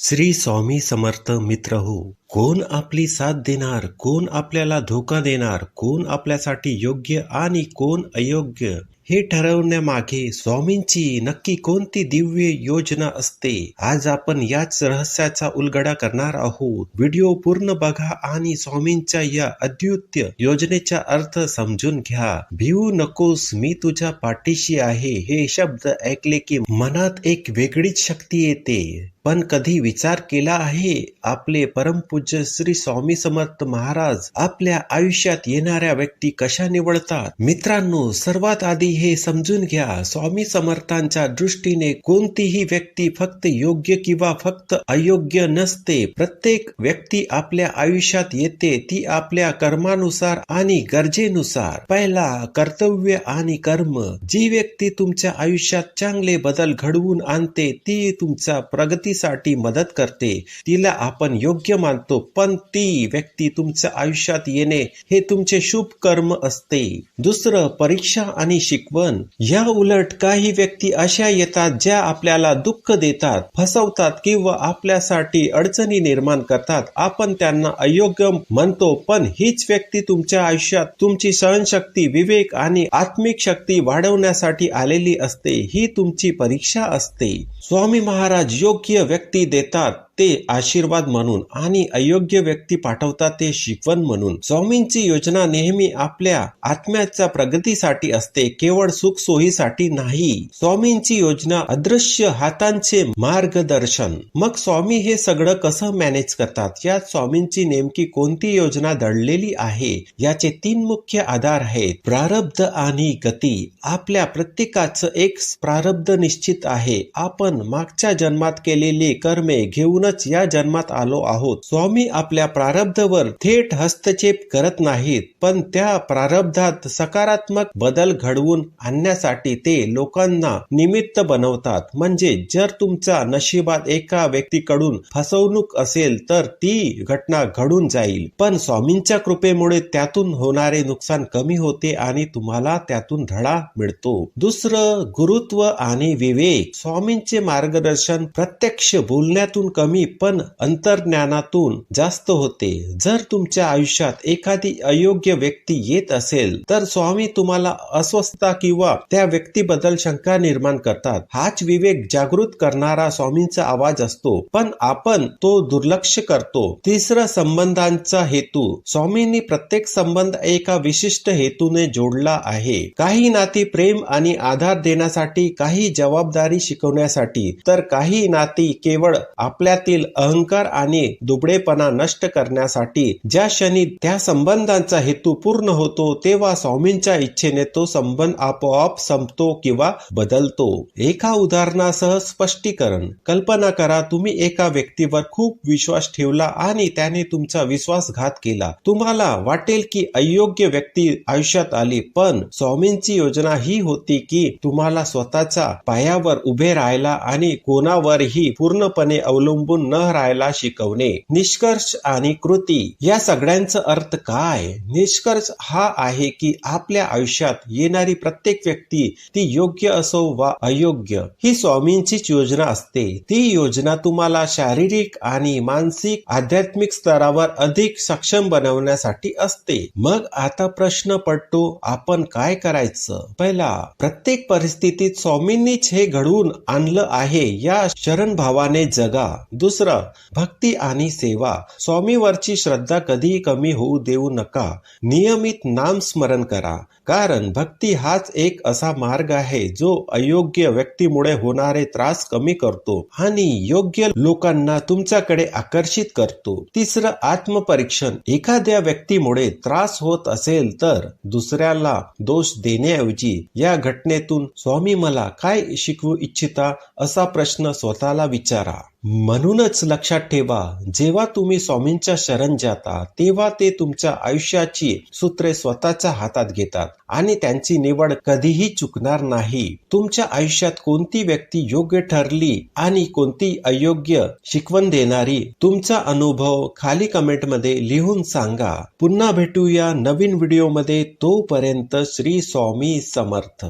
श्री स्वामी समर्थ मित्र हो. कोण आपली साथ देणार? कोण आपल्याला धोका देणार? कोण आपल्यासाठी योग्य आणि कोण अयोग्य? हे ठरवण्यामागे स्वामींची नक्की कोणती दिव्य योजना असते? आज आपण याच रहस्याचा उलगडा करणार आहोत. व्हिडिओ पूर्ण बघा आणि स्वामींच्या या अद्युत्य योजनेचा अर्थ समजून घ्या. भिवू नकोस मी तुझ्या पाठीशी आहे. हे शब्द ऐकले की मनात एक वेगळीच शक्ती येते. पण कधी विचार केला आहे? आपले पूज्य श्री स्वामी समर्थ महाराज आपल्या आयुष्यात येणाऱ्या व्यक्ती कशा निवडतात? मित्रांनो सर्वात आधी हे समजून घ्या स्वामी समर्थांच्या दृष्टीने कोणतीही व्यक्ती फक्त योग्य किंवा फक्त अयोग्य नसते. प्रत्येक व्यक्ती आपल्या आयुष्यात येते ती आपल्या कर्मानुसार आणि गरजेनुसार. पहिला कर्तव्य आणि कर्म. जी व्यक्ती तुमच्या आयुष्यात चांगले बदल घडवून आणते ती तुमच्या प्रगतीसाठी मदत करते. तिला आपण योग्य मानतो. पण ती व्यक्ती तुमच्या आयुष्यात येणे हे तुमचे शुभ कर्म असते. दुसरं परीक्षा आणि शिकवण. या उलट काही व्यक्ती अशा येतात ज्या आपल्याला दुःख देतात फसवतात किंवा आपल्यासाठी अडचणी निर्माण करतात. आपण त्यांना अयोग्य म्हणतो पण हीच व्यक्ती तुमच्या आयुष्यात तुमची सहनशक्ती विवेक आणि आत्मिक शक्ती वाढवण्यासाठी आलेली असते. ही तुमची परीक्षा असते. स्वामी महाराज योग्य व्यक्ती देतात. ते आशीर्वाद म्हणून आणि अयोग्य व्यक्ती पाठवतात ते शिकवण म्हणून. स्वामींची योजना नेहमी आपल्या आत्म्याच्या प्रगतीसाठी असते केवळ सुख सोयीसाठी नाही. स्वामींची योजना अदृश्य हातांचे मार्गदर्शन. मग स्वामी हे सगळं कसं मॅनेज करतात? यात स्वामींची नेमकी कोणती योजना दडलेली आहे? याचे तीन मुख्य आधार आहेत. प्रारब्ध आणि गती. आपल्या प्रत्येकाचं एक प्रारब्ध निश्चित आहे. आपण मागच्या जन्मात केलेली कर्मे घेऊन म्हणूनच या जन्मात आलो आहोत. स्वामी आपल्या प्रारब्धवर थेट हस्तक्षेप करत नाहीत पण त्या प्रारब्धात सकारात्मक बदल घडवून आणण्यासाठी ते लोकांना निमित्त बनवतात. म्हणजे जर तुमच्या नशिबात एका व्यक्तीकडून फसवणूक असेल तर ती घटना घडून जाईल. पण स्वामींच्या कृपेमुळे त्यातून होणारे नुकसान कमी होते आणि तुम्हाला त्यातून धडा मिळतो. दुसरं गुरुत्व आणि विवेक. स्वामींचे मार्गदर्शन प्रत्यक्ष बोलण्यातून कमी पण अंतर्ज्ञानातून जास्त होते. जर तुमच्या आयुष्यात एखादी अयोग्य व्यक्ती येत असेल तर स्वामी तुम्हाला अस्वस्थता किंवा त्या व्यक्तीबद्दल शंका निर्माण करतात. हाच विवेक जागृत करणारा स्वामींचा आवाज असतो. पण आपण तो दुर्लक्ष करतो. तिसरं संबंधांचा हेतू. स्वामींनी प्रत्येक संबंध एका विशिष्ट हेतूने जोडला आहे. काही नाती प्रेम आणि आधार देण्यासाठी काही जबाबदारी शिकवण्यासाठी तर काही नाती केवळ आपल्यातील अहंकार आणि दुबळेपणा नष्ट करण्यासाठी ज्या क्षणी त्या संबंधांचा हेतू पूर्ण होतो तेव्हा स्वामींच्या इच्छेने तो संबंध आपोआप संपतो किंवा बदलतो. एका उदाहरणासह स्पष्टीकरण. कल्पना करा तुम्ही एका व्यक्तीवर खूप विश्वास ठेवला आणि त्याने तुमचा विश्वासघात केला. तुम्हाला वाटेल की अयोग्य व्यक्ती आयुष्यात आली पण स्वामींची योजना ही होती की तुम्हाला स्वतःच्या पायावर उभे राहायला आणि कोणावरही पूर्णपणे अवलंबून न राहायला शिकवणे निष्कर्ष आणि कृती या सगळ्यांचा अर्थ काय? निष्कर्ष हा आहे की आपल्या आयुष्यात येणारी प्रत्येक व्यक्ती ती योग्य असो वा अयोग्य ही स्वामींचीच योजना असते. ती योजना तुम्हाला शारीरिक आणि मानसिक आध्यात्मिक स्तरावर अधिक सक्षम बनवण्यासाठी असते. मग आता प्रश्न पडतो आपण काय करायचं? पहिला प्रत्येक परिस्थितीत स्वामींनीच हे घडवून आणलं आहे या शरण भावाने जगा. दुसरं भक्ती आणि सेवा. स्वामीवरची श्रद्धा कधीही कमी होऊ देऊ नका. नियमित नाम स्मरण करा. कारण भक्ती हाच एक असा मार्ग आहे जो अयोग्य व्यक्तीमुळे होणारे त्रास कमी करतो आणि योग्य लोकांना तुमच्याकडे आकर्षित करतो. तिसरं आत्मपरीक्षण. एखाद्या व्यक्तीमुळे त्रास होत असेल तर दुसऱ्याला दोष देण्याऐवजी या घटनेतून स्वामी मला काय शिकवू इच्छिता असा प्रश्न स्वतःला विचारा. म्हणूनच लक्षात ठेवा जेव्हा तुम्ही स्वामींच्या शरण जाता तेव्हा ते तुमच्या आयुष्याची सूत्रे स्वतःच्या हातात घेतात आणि त्यांची निवड कधीही चुकणार नाही. तुमच्या आयुष्यात कोणती व्यक्ती योग्य ठरली आणि कोणती अयोग्य शिकवण देणारी तुमचा अनुभव खाली कमेंटमध्ये लिहून सांगा. पुन्हा भेटूया नवीन व्हिडिओमध्ये तोपर्यंत श्री स्वामी समर्थ.